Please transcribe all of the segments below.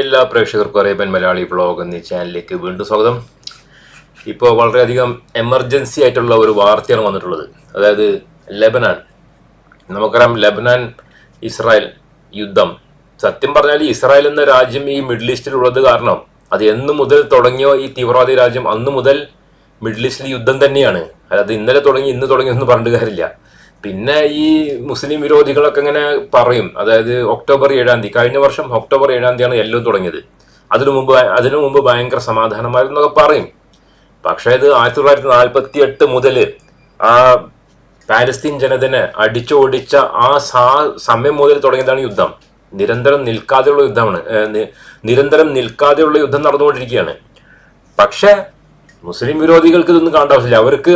എല്ലാ പ്രേക്ഷകർക്കും Arabian Malayali blog എന്നീ ചാനലിലേക്ക് വീണ്ടും സ്വാഗതം. ഇപ്പോൾ വളരെയധികം എമർജൻസി ആയിട്ടുള്ള ഒരു വാർത്തയാണ് വന്നിട്ടുള്ളത്. അതായത് ലെബനാൻ. നമുക്കറിയാം ലെബനാൻ ഇസ്രായേൽ യുദ്ധം. സത്യം പറഞ്ഞാൽ ഇസ്രായേൽ എന്ന രാജ്യം ഈ മിഡിൽ ഈസ്റ്റിലുള്ളത് കാരണം അത് എന്ന് മുതൽ തുടങ്ങിയോ ഈ തീവ്രവാദി രാജ്യം അന്നു മുതൽ മിഡിൽ ഈസ്റ്റിൽ യുദ്ധം തന്നെയാണ്. അതായത് ഇന്നലെ തുടങ്ങി ഇന്ന് തുടങ്ങി ഒന്നും പറഞ്ഞിട്ട് കാര്യമില്ല. പിന്നെ ഈ മുസ്ലിം വിരോധികളൊക്കെ ഇങ്ങനെ പറയും. അതായത് ഒക്ടോബർ ഏഴാം തീയതി കഴിഞ്ഞ വർഷം ഒക്ടോബർ ഏഴാം തീയതിയാണ് എല്ലാം തുടങ്ങിയത്. അതിനു മുമ്പ് അതിനു മുമ്പ് ഭയങ്കര സമാധാനമായിരുന്നു എന്നൊക്കെ പറയും. പക്ഷേ ഇത് ആയിരത്തി തൊള്ളായിരത്തി നാൽപ്പത്തി എട്ട് മുതൽ ആ പാലസ്തീൻ ജനതനെ അടിച്ചോടിച്ച ആ സാ സമയം മുതൽ തുടങ്ങിയതാണ് യുദ്ധം. നിരന്തരം നിൽക്കാതെയുള്ള യുദ്ധമാണ് നിരന്തരം നിൽക്കാതെയുള്ള യുദ്ധം നടന്നുകൊണ്ടിരിക്കുകയാണ്. പക്ഷേ മുസ്ലിം വിരോധികൾക്ക് ഇതൊന്നും കാണേണ്ട ആവശ്യമില്ല. അവർക്ക്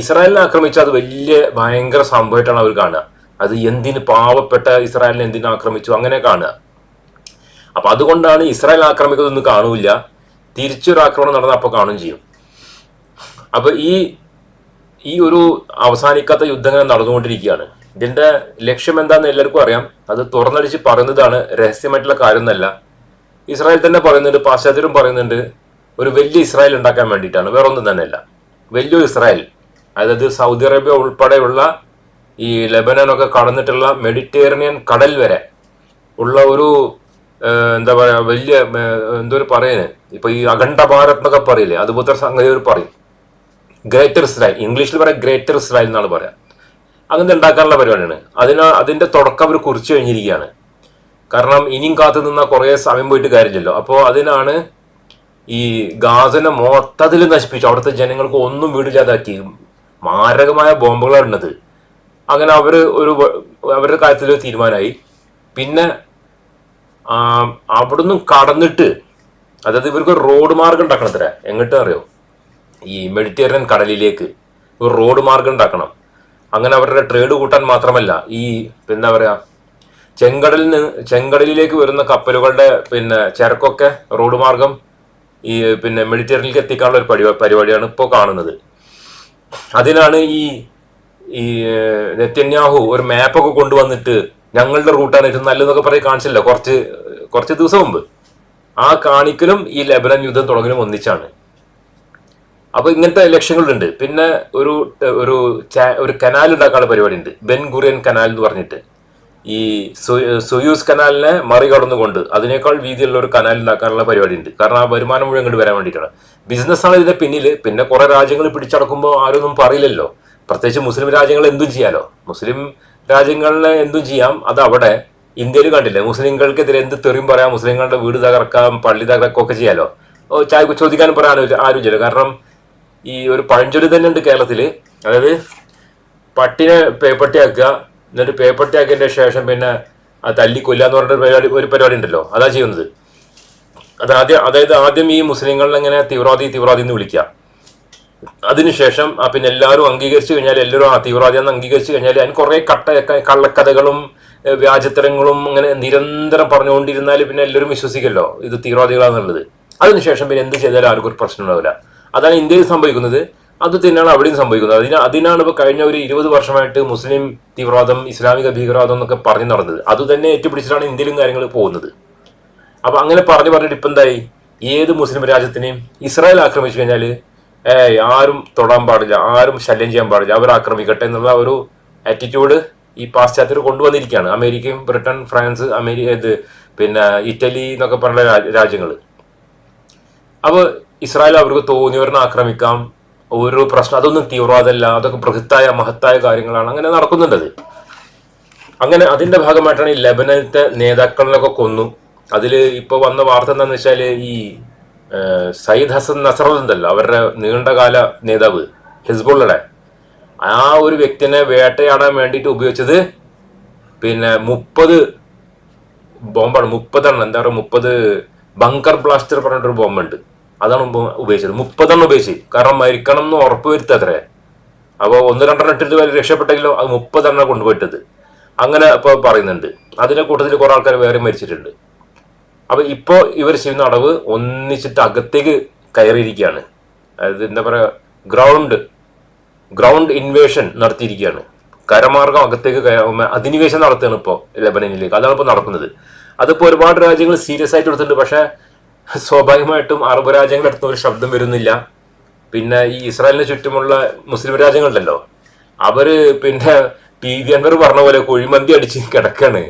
ഇസ്രായേലിനെ ആക്രമിച്ചാൽ അത് വലിയ ഭയങ്കര സംഭവമായിട്ടാണ് അവർ കാണുക. അത് എന്തിന് പാവപ്പെട്ട ഇസ്രായേലിനെ എന്തിനു ആക്രമിച്ചു അങ്ങനെ കാണുക. അപ്പൊ അതുകൊണ്ടാണ് ഇസ്രായേൽ ആക്രമിക്കുന്നതൊന്നും കാണൂല തിരിച്ചൊരു ആക്രമണം നടന്ന അപ്പോൾ കാണുകയും ചെയ്യും. അപ്പൊ ഈ ഈ ഒരു അവസാനിക്കാത്ത യുദ്ധം ഇങ്ങനെ നടന്നുകൊണ്ടിരിക്കുകയാണ്. ഇതിന്റെ ലക്ഷ്യം എന്താണെന്ന് എല്ലാവർക്കും അറിയാം. അത് തുറന്നടിച്ച് പറയുന്നതാണ് രഹസ്യമായിട്ടുള്ള കാര്യമൊന്നല്ല. ഇസ്രായേൽ തന്നെ പറയുന്നുണ്ട് പാശ്ചാത്യരും പറയുന്നുണ്ട് ഒരു വലിയ ഇസ്രായേൽ ഉണ്ടാക്കാൻ വേണ്ടിയിട്ടാണ്. വേറൊന്നും തന്നെയല്ല. വലിയൊരു ഇസ്രായേൽ. അതായത് സൗദി അറേബ്യ ഉൾപ്പെടെയുള്ള ഈ ലെബനനൊക്കെ കടന്നിട്ടുള്ള മെഡിറ്ററേനിയൻ കടൽ വരെ ഉള്ള ഒരു എന്താ പറയാ വലിയ എന്തോ ഒരു പറയുന്നത് ഇപ്പൊ ഈ അഖണ്ഡ ഭാരത് എന്നൊക്കെ പറയില്ലേ അതുപോലത്തെ സംഗതി ഒരു പറയും. ഗ്രേറ്റർ ഇസ്രായേൽ ഇംഗ്ലീഷിൽ പറയാം ഗ്രേറ്റർ ഇസ്രായേൽ എന്നാണ് പറയാ. അങ്ങനെ ഉണ്ടാക്കാനുള്ള പരിപാടിയാണ്. അതിന് അതിന്റെ തുടക്കം അവർ കുറിച്ചു കഴിഞ്ഞിരിക്കുകയാണ്. കാരണം ഇനിയും കാത്തു നിന്നാൽ കുറേ സമയം പോയിട്ട് കാര്യമില്ലല്ലോ. അപ്പോൾ അതിനാണ് ഈ ഗാസനെ മൊത്തത്തിൽ നശിപ്പിച്ചു. അവിടുത്തെ ജനങ്ങൾക്ക് ഒന്നും വീടില്ലാതാക്കി. മാരകമായ ബോംബുകളാണ് ഇടുന്നത് അങ്ങനെ അവർ ഒരു അവരുടെ കാര്യത്തിൽ ഒരു തീരുമാനമായി. പിന്നെ അവിടുന്ന് കടന്നിട്ട് അതായത് ഇവർക്ക് റോഡ് മാർഗം ഉണ്ടാക്കണത്ര എങ്ങോട്ട് അറിയോ? ഈ മെഡിറ്ററേനിയൻ കടലിലേക്ക് ഒരു റോഡ് മാർഗം ഉണ്ടാക്കണം. അങ്ങനെ അവരുടെ ട്രേഡ് കൂട്ടാൻ മാത്രമല്ല ഈ എന്താ പറയാ ചെങ്കടലിന് ചെങ്കടലിലേക്ക് വരുന്ന കപ്പലുകളുടെ പിന്നെ ചരക്കൊക്കെ റോഡ് മാർഗം ഈ പിന്നെ മെഡിറ്ററേനിയനിലേക്ക് എത്തിക്കാനുള്ള ഒരു പരിപാ- പരിപാടിയാണ് ഇപ്പോൾ കാണുന്നത്. അതിനാണ് ഈ ഈ നെത്യന്യാഹു ഒരു മാപ്പൊക്കെ കൊണ്ടുവന്നിട്ട് ഞങ്ങളുടെ റൂട്ടാണ് ഏറ്റവും നല്ലതെന്നൊക്കെ പറയും കാണിച്ചില്ല. കുറച്ച് കുറച്ച് ദിവസം മുമ്പ്. ആ കാണിക്കലും ഈ ലെബനൻ യുദ്ധം തുടങ്ങലും ഒന്നിച്ചാണ്. അപ്പൊ ഇങ്ങനത്തെ ലക്ഷ്യങ്ങളുണ്ട്. പിന്നെ ഒരു ഒരു ഒരു കനാൽ ഉണ്ടാക്കാനുള്ള പരിപാടി ഉണ്ട് ബെൻ ഗുറിയൻ കനാൽ എന്ന് പറഞ്ഞിട്ട്. ഈ സുയൂസ് കനാലിനെ മറികടന്നുകൊണ്ട് അതിനേക്കാൾ വീതിയുള്ള ഒരു കനാൽ ഉണ്ടാക്കാനുള്ള പരിപാടി ഉണ്ട് കാരണം ആ വരുമാനം മുഴുവൻ ഇങ്ങോട്ട് വരാൻ വേണ്ടിയിട്ടാണ്. ബിസിനസ്സാണ് ഇതിന്റെ പിന്നിൽ പിന്നെ കുറെ രാജ്യങ്ങൾ പിടിച്ചടക്കുമ്പോൾ ആരൊന്നും പറയില്ലല്ലോ. പ്രത്യേകിച്ച് മുസ്ലിം രാജ്യങ്ങൾ എന്തും ചെയ്യാലോ? മുസ്ലിം രാജ്യങ്ങളിലെ എന്തും ചെയ്യാം. അത് അവിടെ ഇന്ത്യയിൽ കണ്ടില്ലേ? മുസ്ലിങ്ങൾക്കെതിരെ എന്ത് തെറിയും പറയാം? മുസ്ലിങ്ങളുടെ വീട് തകർക്കാം പള്ളി തകർക്കാം ഒക്കെ ചെയ്യാലോ? ചായ ചോദിക്കാനും പറയാനും ആരും ഇല്ല കാരണം ഈ ഒരു പഴഞ്ചൊല്ലി തന്നെ ഉണ്ട് കേരളത്തിൽ അതായത് പട്ടിനെ പേപ്പട്ടിയാക്കുക എന്നിട്ട് പേപ്പർട്ടിയാക്കിയതിന്റെ ശേഷം പിന്നെ ആ തല്ലി കൊല്ലുക എന്ന് പറഞ്ഞിട്ട് പരിപാടി ഒരു പരിപാടി ഉണ്ടല്ലോ. അതാ ചെയ്യുന്നത്. അത് ആദ്യം അതായത് ആദ്യം ഈ മുസ്ലിങ്ങളിൽ ഇങ്ങനെ തീവ്രവാദി തീവ്രവാദി എന്ന് വിളിക്കുക. അതിനുശേഷം ആ പിന്നെ എല്ലാവരും അംഗീകരിച്ചു കഴിഞ്ഞാൽ എല്ലാവരും ആ തീവ്രവാദി എന്ന് അംഗീകരിച്ചു കഴിഞ്ഞാൽ അതിന് കുറേ കട്ട കള്ളക്കഥകളും വ്യാജത്തരങ്ങളും അങ്ങനെ നിരന്തരം പറഞ്ഞുകൊണ്ടിരുന്നാൽ പിന്നെ എല്ലാവരും വിശ്വസിക്കല്ലോ ഇത് തീവ്രവാദികളാണെന്നുള്ളത്. അതിനുശേഷം പിന്നെ എന്ത് ചെയ്താലും ആർക്കും ഒരു പ്രശ്നം ഉണ്ടാവില്ല. അതാണ് ഇന്ത്യയിൽ സംഭവിക്കുന്നത്. അത് തന്നെയാണ് അവിടെയും സംഭവിക്കുന്നത്. അതിന് അതിനാണ് ഇപ്പോൾ കഴിഞ്ഞ ഒരു ഇരുപത് വർഷമായിട്ട് മുസ്ലിം തീവ്രവാദം ഇസ്ലാമിക ഭീകരവാദം എന്നൊക്കെ പറഞ്ഞു നടന്നത്. അത് തന്നെ ഏറ്റുപിടിച്ചിട്ടാണ് ഇന്ത്യയിലും കാര്യങ്ങൾ പോകുന്നത്. അപ്പോൾ അങ്ങനെ പറഞ്ഞു പറഞ്ഞിട്ട് ഇപ്പം എന്തായി? ഏത് മുസ്ലിം രാജ്യത്തിനെയും ഇസ്രായേൽ ആക്രമിച്ചു കഴിഞ്ഞാൽ ഏയ് ആരും തൊടാൻ പാടില്ല ആരും ശല്യം ചെയ്യാൻ പാടില്ല. അവർ ആക്രമിക്കട്ടെ എന്നുള്ള ഒരു ആറ്റിറ്റ്യൂഡ് ഈ പാശ്ചാത്യർ കൊണ്ടുവന്നിരിക്കുകയാണ്. അമേരിക്കയും ബ്രിട്ടൻ ഫ്രാൻസ് അമേരിക്ക ഇത് പിന്നെ ഇറ്റലി എന്നൊക്കെ പറഞ്ഞ രാജ്യങ്ങൾ അപ്പോൾ ഇസ്രായേൽ അവർക്ക് തോന്നിയവരെ ആക്രമിക്കാം. ഒരു പ്രശ്നം അതൊന്നും തീവ്രവാദമല്ല അതൊക്കെ ബൃഹത്തായ മഹത്തായ കാര്യങ്ങളാണ്. അങ്ങനെ നടക്കുന്നുണ്ടത് അങ്ങനെ അതിന്റെ ഭാഗമായിട്ടാണ് ഈ ലെബനത്തെ നേതാക്കളിലൊക്കെ കൊന്നു. അതിൽ ഇപ്പോൾ വന്ന വാർത്ത എന്താണെന്ന് വെച്ചാൽ ഈ സയ്യിദ് ഹസൻ നസറുണ്ടല്ലോ അവരുടെ നീണ്ടകാല നേതാവ് ഹിസ്ബുള്ളയുടെ. ആ ഒരു വ്യക്തിനെ വേട്ടയാടാൻ വേണ്ടിയിട്ട് ഉപയോഗിച്ചത് പിന്നെ മുപ്പത് ബോംബാണ്. മുപ്പതെണ്ണം എന്താ പറയുക മുപ്പത് ബങ്കർ ബ്ലാസ്റ്റർ പറഞ്ഞിട്ടൊരു ബോംബുണ്ട്. അതാണ് ഉപ- ഉപയോഗിച്ചത്. മുപ്പതെണ്ണം ഉപയോഗിച്ച്. കാരണം മരിക്കണം എന്ന് ഉറപ്പ് വരുത്തത്രേ. അപ്പോൾ ഒന്ന് രണ്ടെണ്ണം ഇട്ടിട്ട് വരെ രക്ഷപ്പെട്ടെങ്കിലോ അത് മുപ്പതെണ്ണം കൊണ്ടുപോയിട്ടത്. അങ്ങനെ ഇപ്പോൾ പറയുന്നുണ്ട്. അതിന്റെ കൂട്ടത്തിൽ കുറെ ആൾക്കാർ വേറെ മരിച്ചിട്ടുണ്ട്. അപ്പൊ ഇപ്പോ ഇവർ ചെയ്യുന്ന അടവ് ഒന്നിച്ചിട്ട് അകത്തേക്ക് കയറിയിരിക്കുകയാണ്. അതായത് എന്താ പറയുക ഗ്രൗണ്ട് ഗ്രൗണ്ട് ഇൻവേഷൻ നടത്തിയിരിക്കുകയാണ്. കരമാർഗം അകത്തേക്ക് അധിനിവേശം നടത്തുകയാണ് ഇപ്പോൾ ലെബനനിലേക്ക്. അതാണ് ഇപ്പോൾ നടക്കുന്നത്. അതിപ്പോൾ ഒരുപാട് രാജ്യങ്ങൾ സീരിയസ് ആയിട്ട് എടുത്തിട്ടുണ്ട് പക്ഷെ സ്വാഭാവികമായിട്ടും അറബ് രാജ്യങ്ങളുടെ അടുത്ത് ഒരു ശബ്ദം വരുന്നില്ല. പിന്നെ ഈ ഇസ്രായേലിന് ചുറ്റുമുള്ള മുസ്ലിം രാജ്യങ്ങളുണ്ടല്ലോ. അവർ പിന്നെ പി വി അൻവർ പറഞ്ഞ പോലെ കുഴിമന്തി അടിച്ച് കിടക്കാണ്.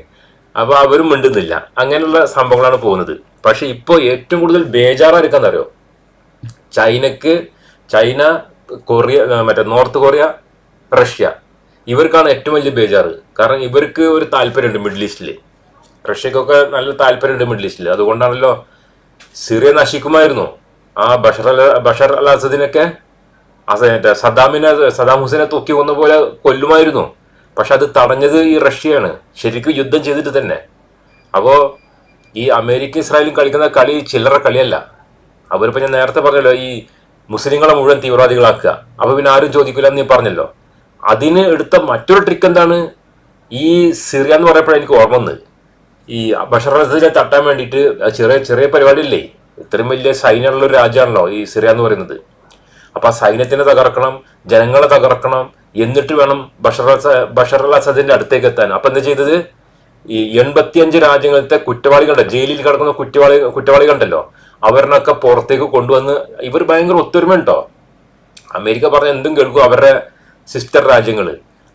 അപ്പൊ അവരും മിണ്ടുന്നില്ല. അങ്ങനെയുള്ള സംഭവങ്ങളാണ് പോകുന്നത്. പക്ഷെ ഇപ്പോ ഏറ്റവും കൂടുതൽ ബേജാറായിരിക്കാന്നറിയോ? ചൈനക്ക് ചൈന കൊറിയ മറ്റേ നോർത്ത് കൊറിയ റഷ്യ. ഇവർക്കാണ് ഏറ്റവും വലിയ ബേജാറ്. കാരണം ഇവർക്ക് ഒരു താല്പര്യമുണ്ട് മിഡിൽ ഈസ്റ്റിൽ റഷ്യക്കൊക്കെ നല്ല താല്പര്യമുണ്ട് മിഡിൽ ഈസ്റ്റിൽ അതുകൊണ്ടാണല്ലോ സിറിയ നശിക്കുമായിരുന്നു. ആ ബഷർ അൽ ബഷർ അൽ അസദിനൊക്കെ അസ- മറ്റേ സദ്ദാമിനെ സദ്ദാം ഹുസൈനെ തൂക്കി കൊന്ന പോലെ കൊല്ലുമായിരുന്നു. പക്ഷെ അത് തടഞ്ഞത് ഈ റഷ്യയാണ്. ശരിക്കും യുദ്ധം ചെയ്തിട്ട് തന്നെ. അപ്പോൾ ഈ അമേരിക്ക ഇസ്രായേലും കളിക്കുന്ന കളി ചില്ലറ കളിയല്ല. അവരിപ്പോൾ ഞാൻ നേരത്തെ പറഞ്ഞല്ലോ ഈ മുസ്ലിങ്ങളെ മുഴുവൻ തീവ്രവാദികളാക്കുക. അപ്പോൾ പിന്നെ ആരും ചോദിക്കില്ല എന്ന് നീ പറഞ്ഞല്ലോ. അതിന് എടുത്ത മറ്റൊരു ട്രിക്ക് എന്താണ്? ഈ സിറിയ എന്ന് പറയപ്പോഴാണ് എനിക്ക് ഓർമ്മ വന്നത്. ഈ ബഷറസിനെ തട്ടാൻ വേണ്ടിയിട്ട് ചെറിയ ചെറിയ പരിപാടിയില്ലേ? ഇത്രയും വലിയ സൈന്യമുള്ള ഒരു രാജ്യമാണല്ലോ ഈ സിറിയ എന്ന് പറയുന്നത്. അപ്പൊ ആ സൈന്യത്തിനെ തകർക്കണം ജനങ്ങളെ തകർക്കണം എന്നിട്ട് വേണം ബഷർ ബഷർ അൽ അസദിന്റെ അടുത്തേക്ക് എത്താൻ. അപ്പൊ എന്താ ചെയ്തത്? ഈ എൺപത്തിയഞ്ച് രാജ്യങ്ങളിലത്തെ കുറ്റവാളികളുടെ ജയിലിൽ കിടക്കുന്ന കുറ്റവാളി കുറ്റവാളികളുണ്ടല്ലോ അവരിനൊക്കെ പുറത്തേക്ക് കൊണ്ടുവന്ന് ഇവർ ഭയങ്കര ഒത്തൊരുമ ഉണ്ടോ അമേരിക്ക പറഞ്ഞ എന്തും കേൾക്കും അവരുടെ സിസ്റ്റർ രാജ്യങ്ങൾ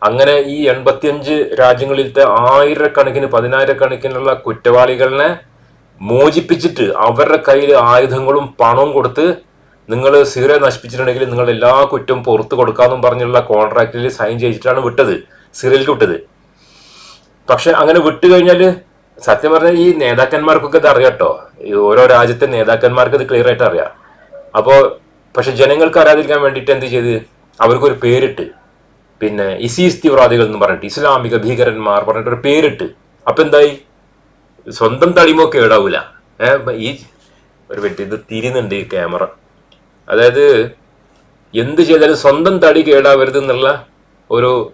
അങ്ങനെ ഈ എൺപത്തിയഞ്ച് രാജ്യങ്ങളിലത്തെ ആയിരക്കണക്കിന് പതിനായിരക്കണക്കിനുള്ള കുറ്റവാളികളെ മോചിപ്പിച്ചിട്ട് അവരുടെ കയ്യിൽ ആയുധങ്ങളും പണവും കൊടുത്ത് നിങ്ങൾ സീറെ നശിപ്പിച്ചിട്ടുണ്ടെങ്കിൽ നിങ്ങൾ എല്ലാ കുറ്റവും പുറത്തു കൊടുക്കാമെന്നും പറഞ്ഞുള്ള കോൺട്രാക്റ്റിൽ സൈൻ ചെയ്തിട്ടാണ് വിട്ടത് സീറിയലിലേക്ക് വിട്ടത്. പക്ഷെ അങ്ങനെ വിട്ടു കഴിഞ്ഞാൽ സത്യം പറഞ്ഞാൽ ഈ നേതാക്കന്മാർക്കൊക്കെ ഇത് അറിയാട്ടോ ഈ ഓരോ രാജ്യത്തെ നേതാക്കന്മാർക്ക് ഇത് ക്ലിയർ ആയിട്ട് അറിയാം. അപ്പോൾ പക്ഷെ ജനങ്ങൾക്ക് അറിയാതിരിക്കാൻ വേണ്ടിയിട്ട് എന്ത് ചെയ്ത്? അവർക്കൊരു പേരിട്ട് പിന്നെ ഇസീസ് തീവ്രവാദികൾ എന്ന് പറഞ്ഞിട്ട് ഇസ്ലാമിക ഭീകരന്മാർ പറഞ്ഞിട്ട് ഒരു പേരിട്ട്. അപ്പൊ എന്തായി? സ്വന്തം തടിമൊക്കെ ഇടാവൂല ഈ ഒരു വ്യക്തി ഇത് തിരിയുന്നുണ്ട് ഈ ക്യാമറ. അതായത് എന്ത് ചെയ്താലും സ്വന്തം തടി കേടാവരുത് എന്നുള്ള ഒരു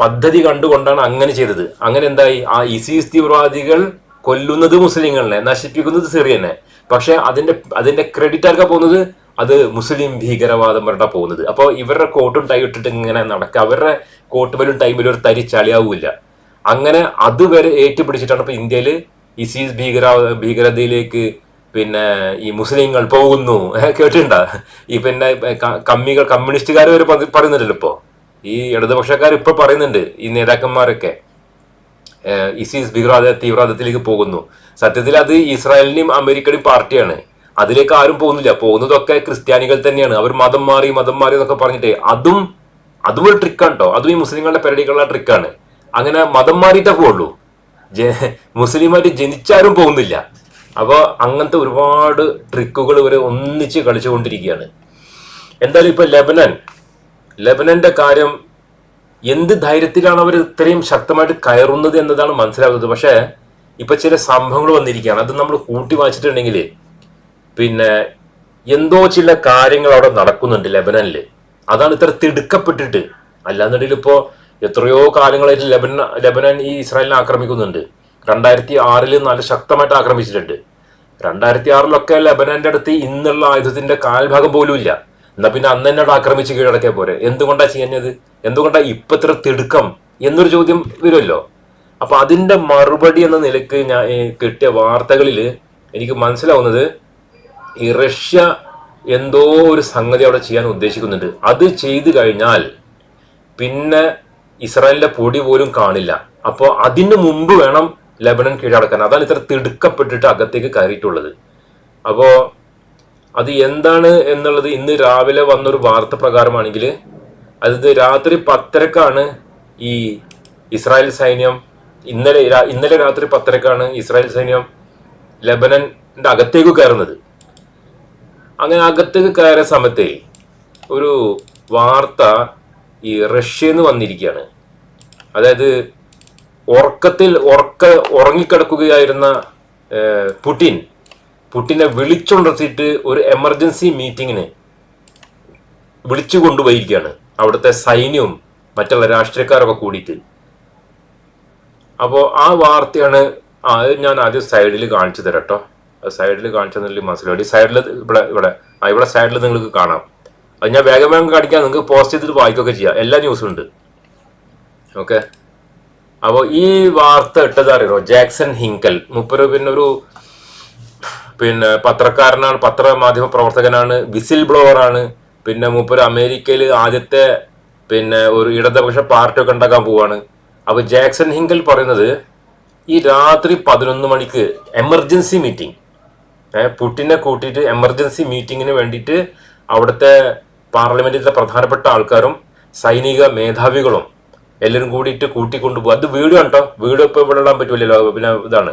പദ്ധതി കണ്ടുകൊണ്ടാണ് അങ്ങനെ ചെയ്തത്. അങ്ങനെ എന്തായി? ആ ഇസീസ് തീവ്രവാദികൾ കൊല്ലുന്നത് മുസ്ലിങ്ങളെ നശിപ്പിക്കുന്നത് സിറിയനെ. പക്ഷെ അതിന്റെ അതിന്റെ ക്രെഡിറ്റ് ആർക്കാ പോകുന്നത്? അത് മുസ്ലിം ഭീകരവാദം പറഞ്ഞാൽ പോകുന്നത്. അപ്പോൾ ഇവരുടെ കോട്ടും ടൈ ഇട്ടിട്ട് ഇങ്ങനെ നടക്കുക അവരുടെ കോട്ടുമലും ടൈമിലും ഒരു തരി ചളിയാവില്ല അങ്ങനെ അതുവരെ ഏറ്റുപിടിച്ചിട്ടാണ് ഇപ്പൊ ഇന്ത്യയിൽ ഇസീസ് ഭീകര ഭീകരതയിലേക്ക് പിന്നെ ഈ മുസ്ലിങ്ങൾ പോകുന്നു. കേട്ടിട്ടുണ്ടാ? ഈ പിന്നെ കമ്മികൾ കമ്മ്യൂണിസ്റ്റുകാർ വരെ പറയുന്നുണ്ടല്ലോ ഇപ്പോ. ഈ ഇടതുപക്ഷക്കാർ ഇപ്പൊ പറയുന്നുണ്ട് ഈ നേതാക്കന്മാരൊക്കെ. ഇസിസ് ഭീകരവാദ തീവ്രവാദത്തിലേക്ക് പോകുന്നു. സത്യത്തിൽ അത് ഇസ്രായേലിനെയും അമേരിക്കയുടെയും പാർട്ടിയാണ്. അതിലേക്ക് ആരും പോകുന്നില്ല. പോകുന്നതൊക്കെ ക്രിസ്ത്യാനികൾ തന്നെയാണ്. അവർ മതം മാറി മതം മാറി എന്നൊക്കെ പറഞ്ഞിട്ട്. അതും അതും ഒരു ട്രിക്കാണ് കേട്ടോ അതും ഈ മുസ്ലിങ്ങളുടെ പെരടിക്കുള്ള ട്രിക്കാണ് അങ്ങനെ മതം മാറിയിട്ടേ പോകുള്ളൂ ജ- മുസ്ലിമായിട്ട് ജനിച്ചാരും പോകുന്നില്ല. അപ്പോൾ അങ്ങനത്തെ ഒരുപാട് ട്രിക്കുകൾ ഇവർ ഒന്നിച്ച് കളിച്ചുകൊണ്ടിരിക്കുകയാണ്. എന്തായാലും ഇപ്പൊ ലെബനൻ ലെബനന്റെ കാര്യം എന്ത് ധൈര്യത്തിലാണ് അവർ ഇത്രയും ശക്തമായിട്ട് കയറുന്നത് എന്നതാണ് മനസ്സിലാകുന്നത് പക്ഷേ ഇപ്പൊ ചില സംഭവങ്ങൾ വന്നിരിക്കുകയാണ്. അത് നമ്മൾ കൂട്ടി വായിച്ചിട്ടുണ്ടെങ്കിൽ പിന്നെ എന്തോ ചില കാര്യങ്ങൾ അവിടെ നടക്കുന്നുണ്ട് ലെബനനിൽ അതാണ് ഇത്ര തിടുക്കപ്പെട്ടിട്ട്. അല്ലാന്നുണ്ടെങ്കിൽ ഇപ്പോൾ എത്രയോ കാലങ്ങളായിട്ട് ലെബനൻ ലെബനൻ ഈ ഇസ്രായേലിനെ ആക്രമിക്കുന്നുണ്ട്. രണ്ടായിരത്തി ആറിൽ നല്ല ശക്തമായിട്ട് ആക്രമിച്ചിട്ടുണ്ട്. രണ്ടായിരത്തി ആറിലൊക്കെ ലെബനന്റെ അടുത്ത് ഇന്നുള്ള ആയുധത്തിന്റെ കാൽഭാഗം പോലും ഇല്ല. എന്നാ പിന്നെ അന്ന് തന്നെ ആക്രമിച്ച് കീഴടക്കിയ പോരെ. എന്തുകൊണ്ടാ ചെയ്യുന്നത് എന്തുകൊണ്ടാ ഇപ്പൊ ഇത്ര തിടുക്കം? എന്നൊരു ചോദ്യം വരുമല്ലോ. അപ്പൊ അതിന്റെ മറുപടി എന്ന നിലയ്ക്ക് ഞാൻ കിട്ടിയ വാർത്തകളിൽ എനിക്ക് മനസ്സിലാവുന്നത് ഈ റഷ്യ എന്തോ ഒരു സംഗതി അവിടെ ചെയ്യാൻ ഉദ്ദേശിക്കുന്നുണ്ട്. അത് ചെയ്തു കഴിഞ്ഞാൽ പിന്നെ ഇസ്രായേലിന്റെ പൊടി പോലും കാണില്ല. അപ്പോൾ അതിന് മുമ്പ് വേണം ലബനൻ കീഴടക്കാൻ. അതാണ് ഇത്ര തിടുക്കപ്പെട്ടിട്ട് അകത്തേക്ക് കയറിയിട്ടുള്ളത്. അപ്പോൾ അത് എന്താണ് എന്നുള്ളത് ഇന്ന് രാവിലെ വന്നൊരു വാർത്ത പ്രകാരമാണെങ്കിൽ അത് രാത്രി പത്തരക്കാണ് ഈ ഇസ്രായേൽ സൈന്യം ഇന്നലെ ഇന്നലെ രാത്രി പത്തരക്കാണ് ഇസ്രായേൽ സൈന്യം ലബനന്റെ അകത്തേക്ക് കയറുന്നത്. അങ്ങനെ അകത്തേക്ക് കയറിയ സമയത്തെ ഒരു വാർത്ത ഈ റഷ്യന്ന് വന്നിരിക്കുകയാണ്. അതായത് ഉറക്കത്തിൽ ഉറക്ക ഉറങ്ങിക്കിടക്കുകയായിരുന്ന പുടിൻ പുടിനെ വിളിച്ചുണർത്തിയിട്ട് ഒരു എമർജൻസി മീറ്റിങ്ങിന് വിളിച്ചു കൊണ്ടുപോയിരിക്കുകയാണ് അവിടുത്തെ സൈന്യവും മറ്റുള്ള രാഷ്ട്രീയക്കാരൊക്കെ കൂടിയിട്ട്. അപ്പോൾ ആ വാർത്തയാണ് അത് ഞാൻ ആദ്യം സൈഡിൽ കാണിച്ചു തരാം കേട്ടോ സൈഡിൽ കാണിച്ചെന്നില്ല മനസ്സിലായി സൈഡിൽ ഇവിടെ ഇവിടെ. ആ ഇവിടെ സൈഡിൽ നിങ്ങൾക്ക് കാണാം. അത് ഞാൻ വേഗം വേഗം കാണിക്കാം. നിങ്ങൾക്ക് പോസ്റ്റ് ചെയ്തിട്ട് വായിക്കുകയൊക്കെ ചെയ്യാം. എല്ലാ ന്യൂസും ഉണ്ട്. ഓക്കെ അപ്പോൾ ഈ വാർത്ത ഇട്ടത് അറിയോ ജാക്സൺ ഹിങ്കൽ. മുപ്പര് പിന്നെ ഒരു പിന്നെ പത്രക്കാരനാണ് പത്രമാധ്യമ പ്രവർത്തകനാണ് വിസിൽ ബ്ലോവർ ആണ്. പിന്നെ മൂപ്പര് അമേരിക്കയിൽ ആദ്യത്തെ പിന്നെ ഒരു ഇടതുപക്ഷ പാർട്ടി ഒക്കെ ഉണ്ടാക്കാൻ പോവാണ്. അപ്പോൾ ജാക്സൺ ഹിങ്കൽ പറയുന്നത് ഈ രാത്രി പതിനൊന്ന് മണിക്ക് എമർജൻസി മീറ്റിംഗ് ഏഹ് പുട്ടിനെ കൂട്ടിയിട്ട് എമർജൻസി മീറ്റിങ്ങിന് വേണ്ടിയിട്ട് അവിടുത്തെ പാർലമെന്റിലെ പ്രധാനപ്പെട്ട ആൾക്കാരും സൈനിക മേധാവികളും എല്ലാവരും കൂടിയിട്ട് കൂട്ടിക്കൊണ്ടുപോകും. അത് വീഡിയോ ഉണ്ടോ വീഡിയോ ഇപ്പോൾ ഇവിടെ ഇടാൻ പറ്റൂലല്ലോ. പിന്നെ ഇതാണ്.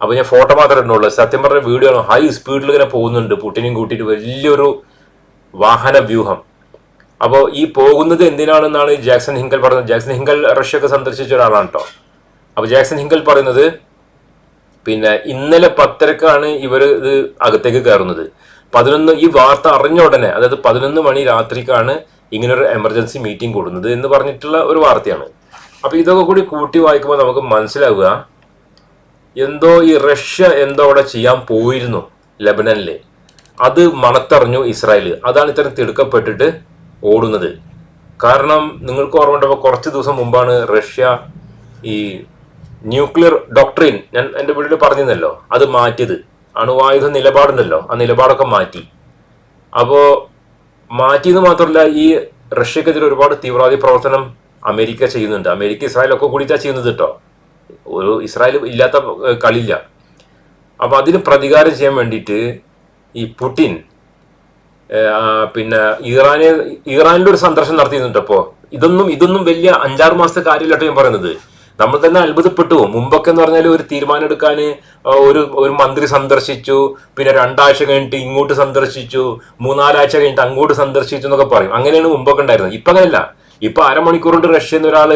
അപ്പോൾ ഞാൻ ഫോട്ടോ മാത്രമേ ഇടുന്നുള്ളൂ. സത്യം പറഞ്ഞ വീഡിയോ ഹൈ സ്പീഡിൽ ഇങ്ങനെ പോകുന്നുണ്ട് പുട്ടിനെയും കൂട്ടിയിട്ട്. വലിയൊരു വാഹന വ്യൂഹം. അപ്പോൾ ഈ പോകുന്നത് എന്തിനാണെന്നാണ് ജാക്സൺ ഹിങ്കൽ പറയുന്നത് ജാക്സൺ ഹിങ്കൽ റഷ്യയൊക്കെ സന്ദർശിച്ച ഒരാളാണ് കേട്ടോ അപ്പോൾ ജാക്സൺ ഹിങ്കൽ പറയുന്നത് പിന്നെ ഇന്നലെ പത്തരക്കാണ് ഇവർ ഇത് അകത്തേക്ക് കയറുന്നത്. പതിനൊന്ന് ഈ വാർത്ത അറിഞ്ഞ ഉടനെ അതായത് പതിനൊന്ന് മണി രാത്രിക്കാണ് ഇങ്ങനൊരു എമർജൻസി മീറ്റിംഗ് കൂടുന്നത് എന്ന് പറഞ്ഞിട്ടുള്ള ഒരു വാർത്തയാണ്. അപ്പൊ ഇതൊക്കെ കൂടി കൂട്ടി വായിക്കുമ്പോൾ നമുക്ക് മനസ്സിലാവുക എന്തോ ഈ റഷ്യ എന്തോ അവിടെ ചെയ്യാൻ പോയിരുന്നു ലബനനിൽ. അത് മണത്തറിഞ്ഞു ഇസ്രായേൽ അതാണ് ഇത്തരം തിടുക്കപ്പെട്ടിട്ട് ഓടുന്നത്. കാരണം നിങ്ങൾക്ക് ഓർമ്മ ഓർമ്മയുണ്ടപ്പോൾ കുറച്ച് ദിവസം മുമ്പാണ് റഷ്യ ഈ ന്യൂക്ലിയർ ഡോക്ട്രിൻ ഞാൻ എന്റെ വീട്ടിൽ പറഞ്ഞിരുന്നല്ലോ അത് മാറ്റിയത്. അണുവായുധ നിലപാടുണ്ടല്ലോ ആ നിലപാടൊക്കെ മാറ്റി. അപ്പോ മാറ്റിയെന്ന് മാത്രമല്ല ഈ റഷ്യക്കെതിരെ ഒരുപാട് തീവ്രവാദി പ്രവർത്തനം അമേരിക്ക ചെയ്യുന്നുണ്ട്. അമേരിക്ക ഇസ്രായേലൊക്കെ കൂടിയിട്ടാ ചെയ്യുന്നത് കേട്ടോ ഒരു ഇസ്രായേൽ ഇല്ലാത്ത കളിയില്ല. അപ്പൊ അതിന് പ്രതികാരം ചെയ്യാൻ വേണ്ടിയിട്ട് ഈ പുടിൻ പിന്നെ ഇറാനെ ഇറാനിലൊരു സന്ദർശനം നടത്തിയിരുന്നുണ്ട് അപ്പോ ഇതൊന്നും ഇതൊന്നും വലിയ അഞ്ചാറ് മാസത്തെ കാര്യമില്ലാട്ടോ ഞാൻ പറയുന്നത്. നമ്മൾ തന്നെ അത്ഭുതപ്പെട്ടു. പോകും. മുമ്പൊക്കെ എന്ന് പറഞ്ഞാൽ ഒരു തീരുമാനം എടുക്കാൻ ഒരു ഒരു മന്ത്രി സന്ദർശിച്ചു പിന്നെ രണ്ടാഴ്ച കഴിഞ്ഞിട്ട് ഇങ്ങോട്ട് സന്ദർശിച്ചു മൂന്നാലാഴ്ച കഴിഞ്ഞിട്ട് അങ്ങോട്ട് സന്ദർശിച്ചു എന്നൊക്കെ പറയും. അങ്ങനെയാണ് മുമ്പൊക്കെ ഉണ്ടായിരുന്നത്. ഇപ്പൊ അങ്ങനെയല്ല. ഇപ്പൊ അരമണിക്കൂർ കൊണ്ട് റഷ്യ എന്ന ഒരാൾ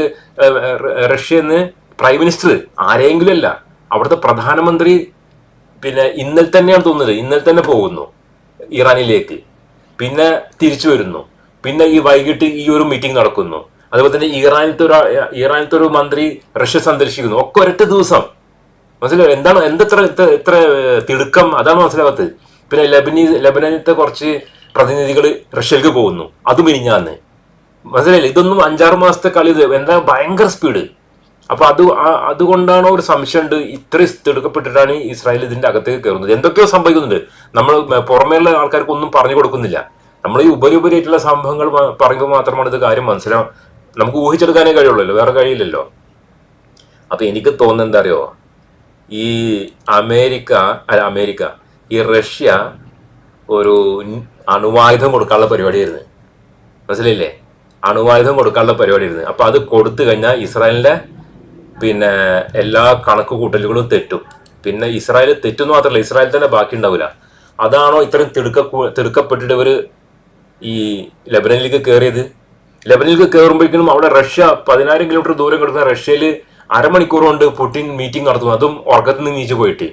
റഷ്യ എന്ന് പ്രൈം മിനിസ്റ്റർ ആരെങ്കിലും അല്ല. അവിടുത്തെ പ്രധാനമന്ത്രി പിന്നെ ഇന്നലെ തന്നെയാണ് തോന്നുന്നത്. ഇന്നലെ തന്നെ പോകുന്നു ഇറാനിലേക്ക്. പിന്നെ തിരിച്ചു വരുന്നു. പിന്നെ ഈ വൈകിട്ട് ഈ ഒരു മീറ്റിംഗ് നടക്കുന്നു. അതുപോലെ തന്നെ ഇറാനിലത്തെ ഒരു ഇറാനിലത്തെ ഒരു മന്ത്രി റഷ്യ സന്ദർശിക്കുന്നു. ഒക്കെ ഒരൊറ്റ ദിവസം. മനസ്സിലായോ? എന്താണ് എന്തെത്ര എത്ര തിടുക്കം? അതാണ് മനസ്സിലാവാത്തത്. പിന്നെ ലബനീ ലബനത്തെ കുറച്ച് പ്രതിനിധികൾ റഷ്യയിലേക്ക് പോകുന്നു. അത് മിനിഞ്ഞാന്ന്. മനസ്സിലായില്ലേ? ഇതൊന്നും അഞ്ചാറ് മാസത്തെ കളി എന്താ ഭയങ്കര സ്പീഡ്. അപ്പൊ അത് അതുകൊണ്ടാണോ ഒരു സംശയമുണ്ട്? ഇത്രയും തിടുക്കപ്പെട്ടിട്ടാണ് ഇസ്രായേൽ ഇതിന്റെ അകത്തേക്ക് കയറുന്നത്. എന്തൊക്കെയോ സംഭവിക്കുന്നുണ്ട്. നമ്മൾ പുറമേയുള്ള ആൾക്കാർക്ക് ഒന്നും പറഞ്ഞു കൊടുക്കുന്നില്ല. നമ്മൾ ഈ ഉപരി ഉപരിയായിട്ടുള്ള സംഭവങ്ങൾ പറയുമ്പോൾ മാത്രമാണ് ഇത് കാര്യം മനസ്സിലാവും നമുക്ക് ഊഹിച്ചെടുക്കാനേ കഴിയുള്ളൂ വേറെ കഴിയില്ലല്ലോ. അപ്പൊ എനിക്ക് തോന്നുന്നത് എന്താ അറിയോ? ഈ അമേരിക്ക അല്ല അമേരിക്ക ഈ റഷ്യ ഒരു അണുവായുധം കൊടുക്കാനുള്ള പരിപാടിയായിരുന്നു. മനസ്സിലായില്ലേ? അണുവായുധം കൊടുക്കാനുള്ള പരിപാടിയായിരുന്നു. അപ്പൊ അത് കൊടുത്തു കഴിഞ്ഞാൽ ഇസ്രായേലിന്റെ പിന്നെ എല്ലാ കണക്ക് കൂട്ടലുകളും തെറ്റും. പിന്നെ ഇസ്രായേൽ തെറ്റെന്ന് മാത്രമല്ല ഇസ്രായേൽ തന്നെ ബാക്കി ഉണ്ടാവില്ല. അതാണോ ഇത്രയും തിടുക്ക തിടുക്കപ്പെട്ടിട്ട് ഇവർ ഈ ലബനനിലേക്ക് കയറിയത്? ലബനനിലേക്ക് കയറുമ്പോഴേക്കും അവിടെ റഷ്യ പതിനായിരം കിലോമീറ്റർ ദൂരം കിടക്കുന്ന റഷ്യയിൽ അരമണിക്കൂർ കൊണ്ട് പുടിൻ മീറ്റിംഗ് നടത്തുന്നു. അതും ഉറക്കത്തിൽ നിന്ന് നീച്ചു പോയിട്ട്.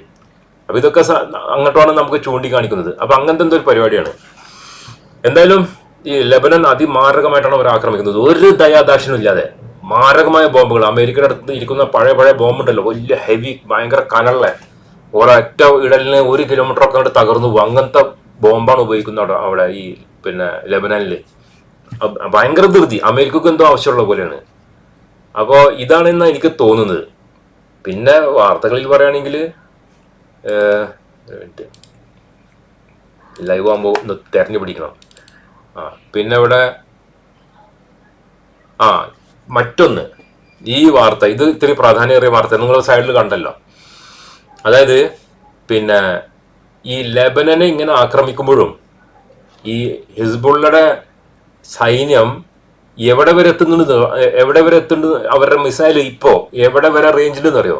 അപ്പൊ ഇതൊക്കെ അങ്ങോട്ടാണ് നമുക്ക് ചൂണ്ടിക്കാണിക്കുന്നത്. അപ്പൊ അങ്ങനത്തെ എന്തോ ഒരു പരിപാടിയാണ്. എന്തായാലും ഈ ലെബനൻ അതിമാരകമായിട്ടാണ് അവർ ആക്രമിക്കുന്നത്. ഒരു ദയാദാക്ഷനും ഇല്ലാതെ മാരകമായ ബോംബുകൾ. അമേരിക്കയുടെ അടുത്ത് ഇരിക്കുന്ന പഴയ പഴയ ബോംബുണ്ടല്ലോ. വലിയ ഹെവി ഭയങ്കര കനള്ള ഒരൊറ്റ ഇടലിന് ഒരു കിലോമീറ്റർ ഒക്കെ അങ്ങോട്ട് തകർന്നു പോകും. അങ്ങനത്തെ ബോംബാണ് ഉപയോഗിക്കുന്നത് അവിടെ ഈ പിന്നെ ലബനാനിൽ. അ- ഭയങ്കര ധൃതി. അമേരിക്കക്ക് എന്തോ ആവശ്യമുള്ള പോലെയാണ്. അപ്പോൾ ഇതാണെന്നാണ് എനിക്ക് തോന്നുന്നത്. പിന്നെ വാർത്തകളിൽ പറയുകയാണെങ്കിൽ ലൈവ് ആകുമ്പോൾ ഒന്ന് തെരഞ്ഞു പിടിക്കണം. ആ പിന്നെ ഇവിടെ ആ മറ്റൊന്ന്. ഈ വാർത്ത ഇത് ഇത്തിരി പ്രാധാന്യമേറിയ വാർത്ത നിങ്ങൾ സൈഡിൽ കണ്ടല്ലോ. അതായത് പിന്നെ ഈ ലെബനനെ ഇങ്ങനെ ആക്രമിക്കുമ്പോഴും ഈ ഹിസ്ബുള്ളയുടെ സൈന്യം എവിടെ വരെ എത്തുന്നുണ്ട് എവിടെ വരെ എത്തുന്നു അവരുടെ മിസൈൽ ഇപ്പോ എവിടെ വരെ റേഞ്ചിൽ അറിയോ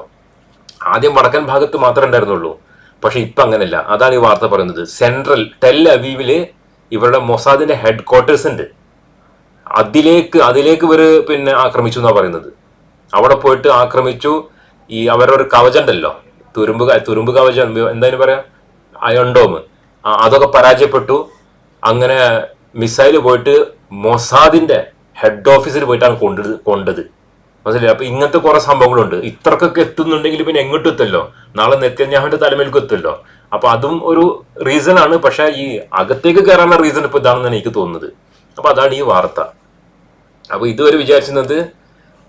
ആദ്യം വടക്കൻ ഭാഗത്ത് മാത്രമേ ഉണ്ടായിരുന്നുള്ളൂ. പക്ഷെ ഇപ്പൊ അങ്ങനെയല്ല. അതാണ് ഈ വാർത്ത പറയുന്നത്. സെൻട്രൽ ടെൽ അവീവിൽ ഇവരുടെ മൊസാദിന്റെ ഹെഡ് ക്വാർട്ടേഴ്സ് ഉണ്ട്. അതിലേക്ക് അതിലേക്ക് ഇവർ പിന്നെ ആക്രമിച്ചു എന്നാ പറയുന്നത്. അവിടെ പോയിട്ട് ആക്രമിച്ചു. ഈ അവരുടെ ഒരു കവചം ഉണ്ടല്ലോ. തുരുമ്പ് തുരുമ്പ് കവചം. എന്തായാലും പറയാ? അയൺഡോം അതൊക്കെ പരാജയപ്പെട്ടു. അങ്ങനെ മിസൈൽ പോയിട്ട് മൊസാദിന്റെ ഹെഡ് ഓഫീസിൽ പോയിട്ടാണ് കൊണ്ടത് കൊണ്ടത്. മനസ്സിലായി? അപ്പൊ ഇങ്ങനത്തെ കുറെ സംഭവങ്ങളുണ്ട്. ഇത്രക്കൊക്കെ എത്തുന്നുണ്ടെങ്കിൽ പിന്നെ എങ്ങോട്ട് എത്തല്ലോ? നാളെ നെത്തന്യാഹുന്റെ തലമേൽക്ക് എത്തല്ലോ? അപ്പൊ അതും ഒരു റീസൺ ആണ്. പക്ഷെ ഈ അകത്തേക്ക് കയറാനുള്ള റീസൺ ഇപ്പൊ ഇതാണെന്നാണ് എനിക്ക് തോന്നുന്നത്. അപ്പൊ അതാണ് ഈ വാർത്ത. അപ്പൊ ഇതുവരെ വിചാരിച്ചിരുന്നത്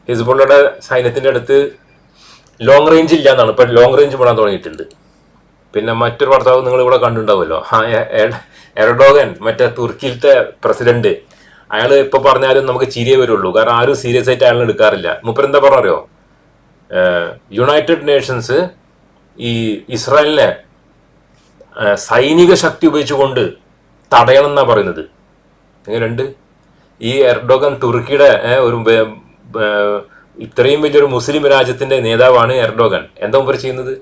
ഹിസ്ബുള്ളയുടെ സൈന്യത്തിന്റെ അടുത്ത് ലോങ് റേഞ്ച് ഇല്ല എന്നാണ് ഇപ്പൊ ലോങ് റേഞ്ച് പോടാൻ തുടങ്ങിയിട്ടുണ്ട്. പിന്നെ മറ്റൊരു ഭർത്താവ് നിങ്ങൾ ഇവിടെ കണ്ടുണ്ടാവുമല്ലോ ആ എ- എ- എർഡോഗൻ മറ്റേ തുർക്കിയിലത്തെ പ്രസിഡന്റ് അയാൾ ഇപ്പൊ പറഞ്ഞാലും നമുക്ക് ചിരിയേ വരുള്ളൂ. കാരണം ആരും സീരിയസ് ആയിട്ട് അയാളെ എടുക്കാറില്ല. മുപ്പർ എന്താ പറഞ്ഞറിയോ? യുണൈറ്റഡ് നേഷൻസ് ഈ ഇസ്രായേലിനെ സൈനിക ശക്തി ഉപയോഗിച്ചുകൊണ്ട് തടയണം എന്നാ പറയുന്നത്. എങ്ങനെയുണ്ട് ഈ എർഡോഗൻ തുർക്കിയുടെ ഒരു ഇത്രയും വലിയൊരു മുസ്ലിം രാജ്യത്തിന്റെ നേതാവാണ് എർഡോഗൻ. എന്താ മൂപ്പര് ചെയ്യുന്നത്?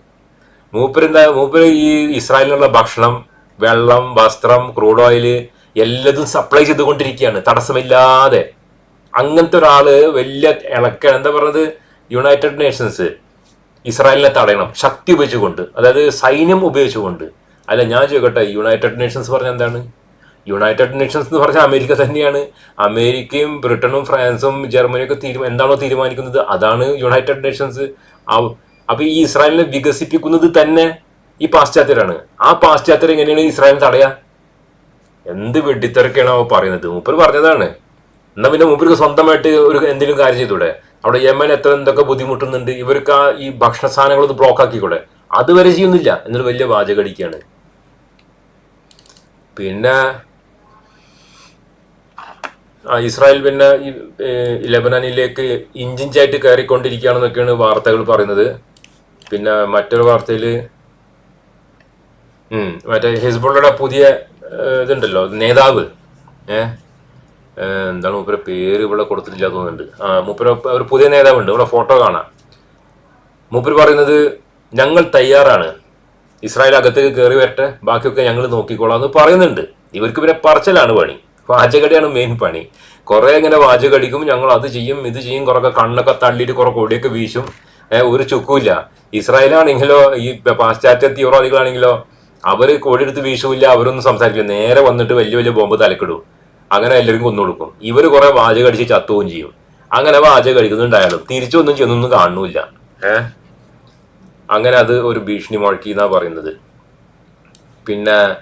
മൂപ്പരെന്താ മൂപ്പര് ഈ ഇസ്രായേലിനുള്ള ഭക്ഷണം വെള്ളം വസ്ത്രം ക്രൂഡ് ഓയിൽ എല്ലാതും സപ്ലൈ ചെയ്തുകൊണ്ടിരിക്കുകയാണ്. തടസ്സമില്ലാതെ. അങ്ങനത്തെ ഒരാൾ വലിയ ഇളക്ക എന്താ പറയുന്നത് യുണൈറ്റഡ് നേഷൻസ് ഇസ്രായേലിനെ തടയണം. ശക്തി ഉപയോഗിച്ചുകൊണ്ട്. അതായത് സൈന്യം ഉപയോഗിച്ചുകൊണ്ട്. അല്ല ഞാൻ ചോദിക്കട്ടെ യുണൈറ്റഡ് നേഷൻസ് പറഞ്ഞ എന്താണ്? യുണൈറ്റഡ് നേഷൻസ് എന്ന് പറഞ്ഞാൽ അമേരിക്ക തന്നെയാണ്. അമേരിക്കയും ബ്രിട്ടനും ഫ്രാൻസും ജർമ്മനിയും ഒക്കെ തീരുമാനം എന്താണോ തീരുമാനിക്കുന്നത്? അതാണ് യുണൈറ്റഡ് നേഷൻസ് അപ്പോൾ അപ്പൊ ഈ ഇസ്രായേലിനെ വികസിപ്പിക്കുന്നത് തന്നെ ഈ പാശ്ചാത്യരാണ്. ആ പാശ്ചാത്യർ എങ്ങനെയാണ് ഇസ്രായേൽ തടയാ? എന്ത് വെട്ടിത്തിരക്കാണ് അവ പറയുന്നത്? മൂപ്പർ പറഞ്ഞതാണ്. എന്നാ പിന്നെ മൂപ്പർക്ക് സ്വന്തമായിട്ട് ഒരു എന്തെങ്കിലും കാര്യം ചെയ്തൂടെ? അവിടെ യമൻ എത്ര എന്തൊക്കെ ബുദ്ധിമുട്ടുന്നുണ്ട് ഇവർക്ക് ആ ഈ ഭക്ഷണ സാധനങ്ങളൊന്ന് ബ്ലോക്ക് ആക്കിക്കൂടെ? അതുവരെ ചെയ്യുന്നില്ല. എന്നൊരു വലിയ വാചകടിക്കാണ് പിന്നെ ആ ഇസ്രായേൽ പിന്നെ ഈ ലെബനാനിലേക്ക് ഇഞ്ചിഞ്ചായിട്ട് കയറിക്കൊണ്ടിരിക്കുകയാണെന്നൊക്കെയാണ് വാർത്തകൾ പറയുന്നത്. പിന്നെ മറ്റൊരു വാർത്തയിൽ മറ്റേ ഹിസ്ബുള്ളയുടെ പുതിയ ഇതുണ്ടല്ലോ നേതാവ്. ഏ ഏ, എന്താണ് മൂപ്പര പേര് ഇവിടെ കൊടുത്തിട്ടില്ല തോന്നുന്നുണ്ട്. ആ മൂപ്പര ഒരു പുതിയ നേതാവുണ്ട്. ഇവിടെ ഫോട്ടോ കാണാം. മൂപ്പര് പറയുന്നത് ഞങ്ങൾ തയ്യാറാണ്. ഇസ്രായേൽ അകത്തേക്ക് കയറി വരട്ടെ. ബാക്കിയൊക്കെ ഞങ്ങൾ നോക്കിക്കോളാം എന്ന് പറയുന്നുണ്ട്. ഇവർക്ക് പിന്നെ പറച്ചിലാണ് പണി. വാചകടിയാണ് മെയിൻ പണി. കുറെ ഇങ്ങനെ വാചകടിക്കും. ഞങ്ങൾ അത് ചെയ്യും ഇത് ചെയ്യും. കുറൊക്കെ കണ്ണൊക്കെ തള്ളിയിട്ട് കുറെ കൊടിയൊക്കെ വീശും. ഏഹ് ഒരു ചുക്കുമില്ല ഇസ്രായേലാണെങ്കിലോ ഈ പാശ്ചാത്യ തീവ്രവാദികളാണെങ്കിലോ അവർ കൊടിയെടുത്ത് വീശുമില്ല അവരൊന്നും സംസാരിക്കില്ല. നേരെ വന്നിട്ട് വലിയ വലിയ ബോംബ് തലക്കിടും. അങ്ങനെ എല്ലാവരും കൊന്നു കൊടുക്കും. ഇവർ കുറെ വാചകടിച്ച് ചത്തുകയും ചെയ്യും. അങ്ങനെ വാചകടിക്കുന്നുണ്ടായാലും തിരിച്ചൊന്നും ചെന്നൊന്നും കാണുന്നില്ല. ഏഹ് അങ്ങനെ അത് ഒരു ഭീഷണി മുഴക്കി എന്നാ പറയുന്നത്. പിന്നെ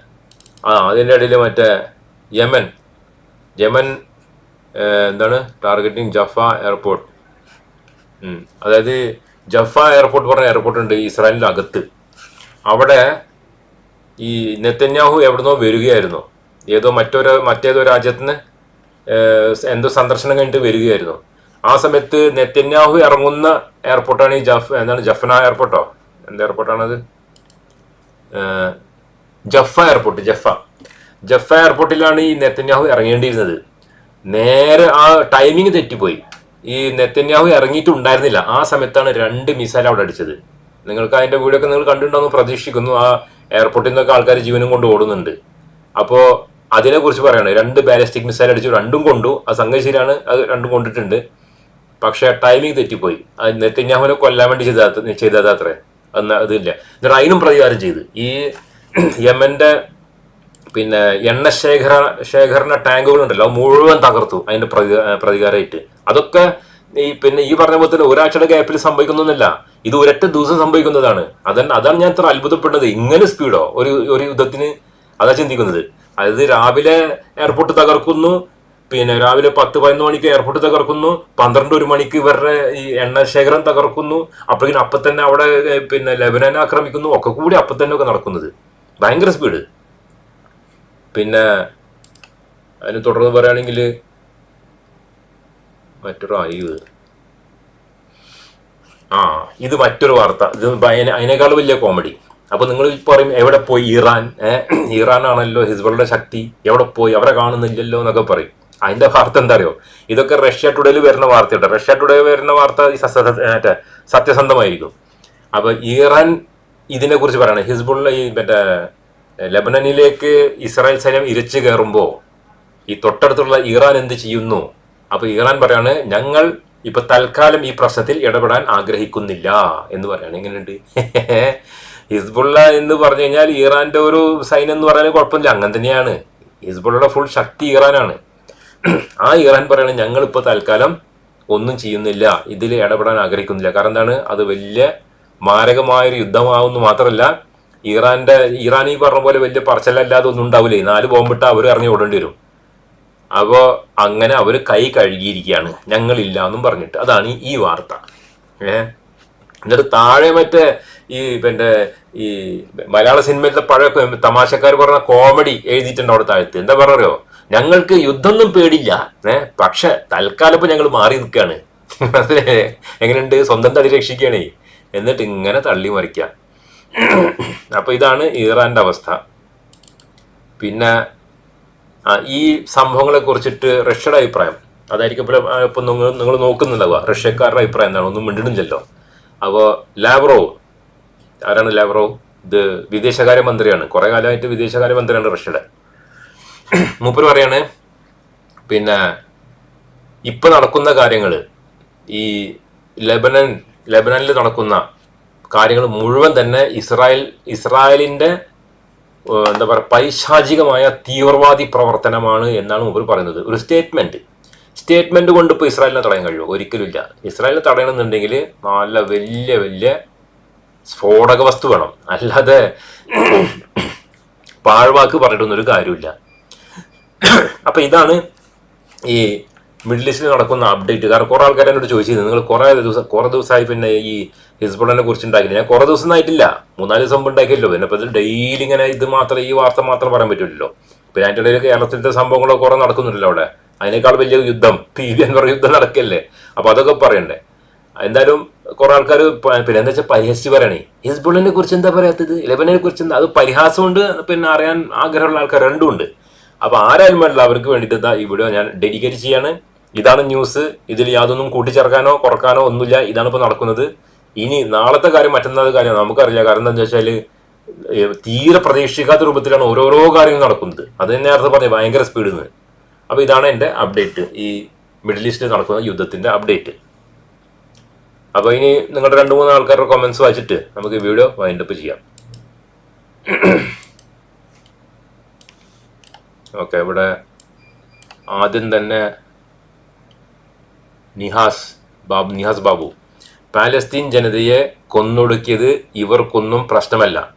ആ അതിന്റെ ഇടയിൽ മറ്റേ യമൻ. യമൻ എന്താണ്? Targeting Jaffa airport. അതായത് ജഫ എയർപോർട്ട് പറഞ്ഞ എയർപോർട്ട് ഉണ്ട് ഇസ്രായേലിന്റെ അകത്ത് അവിടെ ഈ നെത്തന്യാഹു എവിടുന്നോ വരികയായിരുന്നു. ഏതോ മറ്റൊരു മറ്റേതോ രാജ്യത്തിന് എന്തോ സന്ദർശനം കഴിഞ്ഞിട്ട് വരികയായിരുന്നു. ആ സമയത്ത് നെത്തന്യാഹു ഇറങ്ങുന്ന എയർപോർട്ടാണ് ഈ ജഫ് എന്താണ് ജഫ്ന എയർപോർട്ടോ? എന്ത് എയർപോർട്ടാണത്? ജഫ എയർപോർട്ട് ജഫ ജഫ എയർപോർട്ടിലാണ് ഈ നെത്തന്യാഹു ഇറങ്ങേണ്ടിയിരുന്നത്. നേരെ ആ ടൈമിംഗ് തെറ്റിപ്പോയി. ഈ നെത്തന്യാഹു ഇറങ്ങിയിട്ടുണ്ടായിരുന്നില്ല. ആ സമയത്താണ് രണ്ട് മിസൈൽ അവിടെ അടിച്ചത്. നിങ്ങൾക്ക് അതിന്റെ വീഡിയോ ഒക്കെ നിങ്ങൾ കണ്ടിട്ടുണ്ടോ എന്ന് പ്രതീക്ഷിക്കുന്നു. ആ എയർപോർട്ടിൽ നിന്നൊക്കെ ആൾക്കാർ ജീവനും കൊണ്ട് ഓടുന്നുണ്ട്. അപ്പോൾ അതിനെക്കുറിച്ച് പറയാണ് രണ്ട് ബാലിസ്റ്റിക് മിസൈൽ അടിച്ചു രണ്ടും കൊണ്ടു. ആ സംഗതി ശരിയാണ് അത് രണ്ടും കൊണ്ടിട്ടുണ്ട്. പക്ഷേ ടൈമിംഗ് തെറ്റിപ്പോയി. അത് നെത്തന്യാഹുവിനെ കൊല്ലാൻ വേണ്ടി ചെയ്ത ചെയ്തത് അത്രേ. അന്ന് അതില്ല. എന്നിട്ട് അതിനും പ്രതികാരം ചെയ്ത്. ഈ യമന്റെ പിന്നെ എണ്ണ ശേഖര ശേഖരണ ടാങ്കുകൾ ഉണ്ടല്ലോ മുഴുവൻ തകർത്തു. അതിന്റെ പ്രതി പ്രതികാരമായിട്ട്. അതൊക്കെ ഈ പിന്നെ ഈ പറഞ്ഞ പോലെ തന്നെ ഒരാഴ്ചയുടെ ഗ്യാപ്പിൽ സംഭവിക്കുന്നൊന്നുമില്ല. ഇത് ഒരൊറ്റ ദിവസം സംഭവിക്കുന്നതാണ്. അതെ അതാണ് ഞാൻ ഇത്ര അത്ഭുതപ്പെടുന്നത് ഇങ്ങനെ സ്പീഡോ ഒരു ഒരു യുദ്ധത്തിന് അതാ ചിന്തിക്കുന്നത്. അതായത് രാവിലെ എയർപോർട്ട് തകർക്കുന്നു. പിന്നെ രാവിലെ പത്ത് പതിനൊന്ന് മണിക്ക് എയർപോർട്ട് തകർക്കുന്നു. പന്ത്രണ്ട് ഒരു മണിക്ക് ഇവരുടെ ഈ എണ്ണ ശേഖരം തകർക്കുന്നു. അപ്പോഴേക്കും അപ്പൊ തന്നെ അവിടെ പിന്നെ ലെബനനെ ആക്രമിക്കുന്നു. ഒക്കെ കൂടി അപ്പൊ തന്നെ ഒക്കെ നടക്കുന്നത്. ഭയങ്കര സ്പീഡ് പിന്നെ അതിന് തുടർന്ന് പറയുകയാണെങ്കിൽ മറ്റൊരു അയ്യോ ആ ഇത് മറ്റൊരു വാർത്ത. ഇത് അതിനേക്കാൾ വലിയ കോമഡി അപ്പൊ നിങ്ങൾ പറയും എവിടെ പോയി ഇറാൻ? ഇറാൻ ആണല്ലോ ഹിസ്ബുളുടെ ശക്തി. എവിടെ പോയി? അവരെ കാണുന്നില്ലല്ലോ എന്നൊക്കെ പറയും. അതിന്റെ വാർത്ത എന്താ അറിയോ? ഇതൊക്കെ റഷ്യ ടുഡേയിൽ വരുന്ന വാർത്തയുണ്ട്. റഷ്യ ടുഡേ വരുന്ന വാർത്ത മറ്റേ സത്യസന്ധമായിരിക്കും. അപ്പൊ ഇറാൻ ഇതിനെ കുറിച്ച് പറയണേ. ഹിസ്ബുള്ള ഈ മറ്റേ ലെബനനിലേക്ക് ഇസ്രായേൽ സൈന്യം ഇരച്ചു കയറുമ്പോ ഈ തൊട്ടടുത്തുള്ള ഇറാൻ എന്ത് ചെയ്യുന്നു? അപ്പൊ ഇറാൻ പറയാണ് ഞങ്ങൾ ഇപ്പൊ തൽക്കാലം ഈ പ്രശ്നത്തിൽ ഇടപെടാൻ ആഗ്രഹിക്കുന്നില്ല എന്ന് പറയാണ്. എങ്ങനെയുണ്ട്? ഹിസ്ബുള്ള എന്ന് പറഞ്ഞു കഴിഞ്ഞാൽ ഇറാന്റെ ഒരു സൈന്യം എന്ന് പറയാൻ കുഴപ്പമില്ല. അങ്ങനെ തന്നെയാണ്. ഹിസ്ബുള്ളയുടെ ഫുൾ ശക്തി ഇറാനാണ്. ആ ഇറാൻ പറയാണ് ഞങ്ങൾ ഇപ്പൊ തൽക്കാലം ഒന്നും ചെയ്യുന്നില്ല. ഇതിൽ ഇടപെടാൻ ആഗ്രഹിക്കുന്നില്ല. കാരണം എന്താണ്? അത് വലിയ മാരകമായൊരു യുദ്ധമാവുന്നു മാത്രമല്ല ഇറാന്റെ ഇറാൻ ഈ പറഞ്ഞ പോലെ വലിയ പറച്ചലല്ലാതെ ഒന്നും ഉണ്ടാവില്ലേ? നാല് ബോംബിട്ട് അവർ ഇറങ്ങി ഓടേണ്ടി വരും. അപ്പോൾ അങ്ങനെ അവർ കൈ കഴുകിയിരിക്കുകയാണ്. ഞങ്ങളില്ല എന്നും പറഞ്ഞിട്ട്. അതാണ് ഈ- വാർത്ത. ഏ? എന്നിട്ട് താഴെ മറ്റേ ഈ പിന്നെ ഈ മലയാള സിനിമയിലെ പഴയ തമാശക്കാർ പറഞ്ഞ കോമഡി എഴുതിയിട്ടുണ്ട് അവിടെ താഴത്ത്. എന്താ പറയുക ഞങ്ങൾക്ക് യുദ്ധമൊന്നും പേടില്ല ഏ? പക്ഷെ തൽക്കാലം ഇപ്പൊ ഞങ്ങൾ മാറി നിൽക്കുകയാണ്. എങ്ങനെയുണ്ട്? സ്വന്തം തടി രക്ഷിക്കുകയാണേ. എന്നിട്ട് ഇങ്ങനെ തള്ളി മറിക്കുക. അപ്പൊ ഇതാണ് ഇറാന്റെ അവസ്ഥ. പിന്നെ ഈ സംഭവങ്ങളെ കുറിച്ചിട്ട് റഷ്യയുടെ അഭിപ്രായം. അതായിരിക്കും ഇപ്പോൾ ഇപ്പം നിങ്ങൾ നിങ്ങൾ നോക്കുന്നുണ്ടാവുക. റഷ്യക്കാരുടെ അഭിപ്രായം എന്താണ്? ഒന്നും മിണ്ടിടുന്നില്ലല്ലോ അപ്പോൾ ലാവ്റോവ് ആരാണ് ലാവ്റോവ്? ഇത് വിദേശകാര്യ മന്ത്രിയാണ് കുറെ കാലമായിട്ട് വിദേശകാര്യ മന്ത്രിയാണ് റഷ്യയുടെ. മൂപ്പർ പറയാണ് പിന്നെ ഇപ്പൊ നടക്കുന്ന കാര്യങ്ങൾ ഈ ലെബനൻ ലെബനനിൽ നടക്കുന്ന കാര്യങ്ങൾ മുഴുവൻ തന്നെ ഇസ്രായേൽ ഇസ്രായേലിന്റെ ഏഹ്, എന്താ പറയുക പൈശാചികമായ തീവ്രവാദി പ്രവർത്തനമാണ് എന്നാണ് മുമ്പ് പറയുന്നത്. ഒരു സ്റ്റേറ്റ്മെന്റ് സ്റ്റേറ്റ്മെന്റ് കൊണ്ട് ഇപ്പോൾ ഇസ്രായേലിനെ തടയാൻ കഴിയുമോ? ഒരിക്കലും ഇല്ല ഇസ്രായേലിനെ തടയണമെന്നുണ്ടെങ്കിൽ നല്ല വലിയ വലിയ സ്ഫോടക വസ്തു വേണം. അല്ലാതെ പാഴ്വാക്ക് പറഞ്ഞിട്ടൊന്നും ഒരു കാര്യമില്ല അപ്പം ഇതാണ് ഈ മിഡിൽ ഈസ്റ്റിൽ നടക്കുന്ന അപ്ഡേറ്റ് കാരണം കുറെ ആൾക്കാർ എന്നോട് ചോദിച്ചിരുന്നു. നിങ്ങൾ കുറേ ദിവസം കുറേ ദിവസമായി പിന്നെ ഈ ഹിസ്ബുളിനെ കുറിച്ച് ഉണ്ടാക്കില്ല ഞാൻ കുറേ ദിവസം ആയിട്ടില്ല മൂന്നാൽ ദിവസം ഉണ്ടാക്കിയല്ലോ. പിന്നെ അപ്പോൾ ഡെയിലി ഇങ്ങനെ ഇത് മാത്രം ഈ വാർത്ത മാത്രം പറയാൻ പറ്റില്ലല്ലോ. പിന്നെ അതിന്റെ ഇടയിൽ കേരളത്തിലത്തെ സംഭവങ്ങളോ കുറെ നടക്കുന്നുണ്ടല്ലോ അവിടെ. അതിനേക്കാൾ വലിയ യുദ്ധം പി വി എന്ന് പറയുന്ന യുദ്ധം നടക്കല്ലേ? അപ്പൊ അതൊക്കെ പറയണ്ടേ? എന്തായാലും കുറെ ആൾക്കാർ പിന്നെ എന്താ വെച്ചാൽ പരിഹസിച്ച് പറയണേ. ഹിസ്ബുളിനെ കുറിച്ച് എന്താ പറയാത്തത്? ലെബനെ കുറിച്ച് എന്താ? അത് പരിഹാസമുണ്ട് പിന്നെ അറിയാൻ ആഗ്രഹമുള്ള ആൾക്കാർ രണ്ടുമുണ്ട് അപ്പോൾ അപ്പൊ ആരായാലും വേണ്ടില്ല അവർക്ക് വേണ്ടിയിട്ട് ഈ വീഡിയോ ഞാൻ ഡെഡിക്കേറ്റ് ചെയ്യാണ്. ഇതാണ് ന്യൂസ്. ഇതിൽ യാതൊന്നും കൂട്ടിച്ചേർക്കാനോ കുറക്കാനോ ഒന്നുമില്ല. ഇതാണ് ഇപ്പൊ നടക്കുന്നത്. ഇനി നാളത്തെ കാര്യം മറ്റന്നാൾ കാര്യം നമുക്കറിയില്ല. കാരണം എന്താ വെച്ചാൽ ഏ, തീരെ പ്രതീക്ഷിക്കാത്ത രൂപത്തിലാണ് ഓരോരോ കാര്യങ്ങൾ നടക്കുന്നത്. അത് തന്നെ നേരത്തെ പറഞ്ഞു ഭയങ്കര സ്പീഡിൽ നിന്ന് അപ്പൊ ഇതാണ് എന്റെ അപ്ഡേറ്റ് ഈ മിഡിൽ ഈസ്റ്റിൽ നടക്കുന്ന യുദ്ധത്തിന്റെ അപ്ഡേറ്റ് അപ്പോൾ ഇനി നിങ്ങളുടെ രണ്ട് മൂന്ന് ആൾക്കാരുടെ കമന്റ്സ് വായിച്ചിട്ട് നമുക്ക് വീഡിയോ വൈൻഡപ്പ് ചെയ്യാം. ഓക്കെ ഇവിടെ ആദ്യം തന്നെ നിഹാസ് ബാബു നിഹാസ് ബാബു. പാലസ്തീൻ ജനതയെ കൊന്നൊടുക്കിയത് ഇവർക്കൊന്നും പ്രശ്നമല്ല.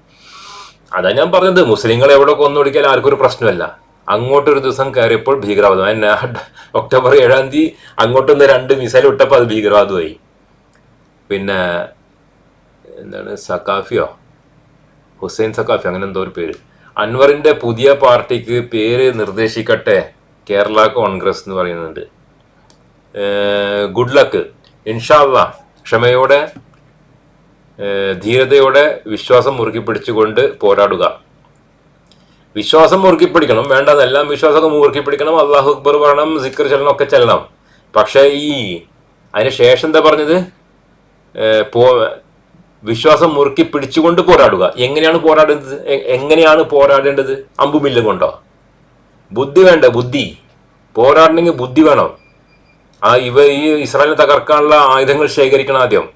അതാ ഞാൻ പറഞ്ഞത് മുസ്ലിങ്ങൾ എവിടെ കൊന്നൊടുക്കിയാൽ ആർക്കും ഒരു പ്രശ്നമല്ല. അങ്ങോട്ടൊരു ദിവസം കയറിയപ്പോൾ ഭീകരവാദം. ഒക്ടോബർ ഏഴാം തീയതി അങ്ങോട്ടൊന്ന് രണ്ട് മിസൈൽ വിട്ടപ്പോൾ അത് ഭീകരവാദമായി. പിന്നെ എന്താണ് സക്കാഫിയോ ഹുസൈൻ സക്കാഫി അങ്ങനെ എന്തോ ഒരു പേര്. അൻവറിന്റെ പുതിയ പാർട്ടിക്ക് പേര് നിർദ്ദേശിക്കട്ടെ കേരള കോൺഗ്രസ് എന്ന് പറയുന്നുണ്ട്. ഗുഡ് ലക്ക് ഇൻഷാല്ല ക്ഷമയോടെ ധീരതയോടെ വിശ്വാസം മുറുക്കി പിടിച്ചുകൊണ്ട് പോരാടുക. വിശ്വാസം മുറുക്കി പിടിക്കണം വേണ്ടതെല്ലാം വിശ്വാസമൊക്കെ മുറുക്കി പിടിക്കണം അള്ളാഹു അക്ബർ പറയണം സിക്കർ ചെല്ലണം ഒക്കെ ചെല്ലണം. പക്ഷേ ഈ അതിന് ശേഷം എന്താ പറഞ്ഞത്? പോ വിശ്വാസം മുറുക്കി പിടിച്ചുകൊണ്ട് പോരാടുക. എങ്ങനെയാണ് പോരാടേണ്ടത്? എങ്ങനെയാണ് പോരാടേണ്ടത്? അമ്പുമില്ല കൊണ്ടോ? ബുദ്ധി വേണ്ട ബുദ്ധി. പോരാടണമെങ്കിൽ ബുദ്ധി വേണം. ആ ഇവ ഈ ഇസ്രായേലിനെ തകർക്കാനുള്ള ആയുധങ്ങൾ ശേഖരിക്കണം ആദ്യം.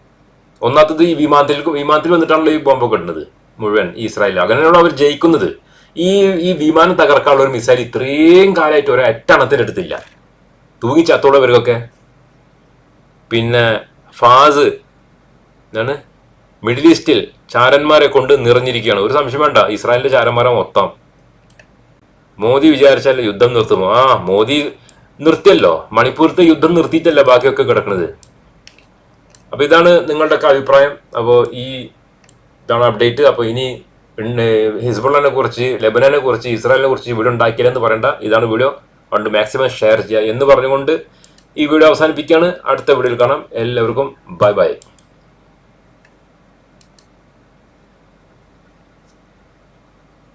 ഒന്നാത്തത് ഈ വിമാനത്തിൽ വിമാനത്തിൽ വന്നിട്ടാണല്ലോ ഈ ബോംബൊക്കെ ഇടുന്നത് മുഴുവൻ ഈ ഇസ്രായേൽ അങ്ങനെയാണ് അവർ ജയിക്കുന്നത്. ഈ ഈ വിമാനം തകർക്കാനുള്ള ഒരു മിസൈൽ ഇത്രയും കാലമായിട്ട് ഒരു അറ്റണത്തിനെടുത്തില്ല തൂങ്ങി ചത്തോളവർക്കൊക്കെ പിന്നെ ഫാസ് എന്താണ്? മിഡിൽ ഈസ്റ്റിൽ ചാരന്മാരെ കൊണ്ട് നിറഞ്ഞിരിക്കുകയാണ്. ഒരു സംശയം വേണ്ട ഇസ്രായേലിന്റെ ചാരന്മാരെ മൊത്തം. മോദി വിചാരിച്ചാൽ യുദ്ധം നിർത്തുമോ? ആ മോദി നിർത്തിയല്ലോ? മണിപ്പൂരത്തെ യുദ്ധം നിർത്തിയിട്ടല്ല ബാക്കിയൊക്കെ കിടക്കുന്നത് അപ്പൊ ഇതാണ് നിങ്ങളുടെയൊക്കെ അഭിപ്രായം. അപ്പോൾ ഈ ഇതാണ് അപ്ഡേറ്റ് അപ്പോൾ ഇനി ഹിസ്ബുള്ളിനെ കുറിച്ച് ലെബനനെ കുറിച്ച് ഇസ്രായേലിനെ കുറിച്ച് വീഡിയോ ഉണ്ടാക്കിയില്ലെന്ന് പറയണ്ട. ഇതാണ് വീഡിയോ അതുകൊണ്ട് മാക്സിമം ഷെയർ ചെയ്യുക എന്ന് പറഞ്ഞുകൊണ്ട് ഈ വീഡിയോ അവസാനിപ്പിക്കുകയാണ്. അടുത്ത വീഡിയോയിൽ കാണാം. എല്ലാവർക്കും ബൈ ബൈ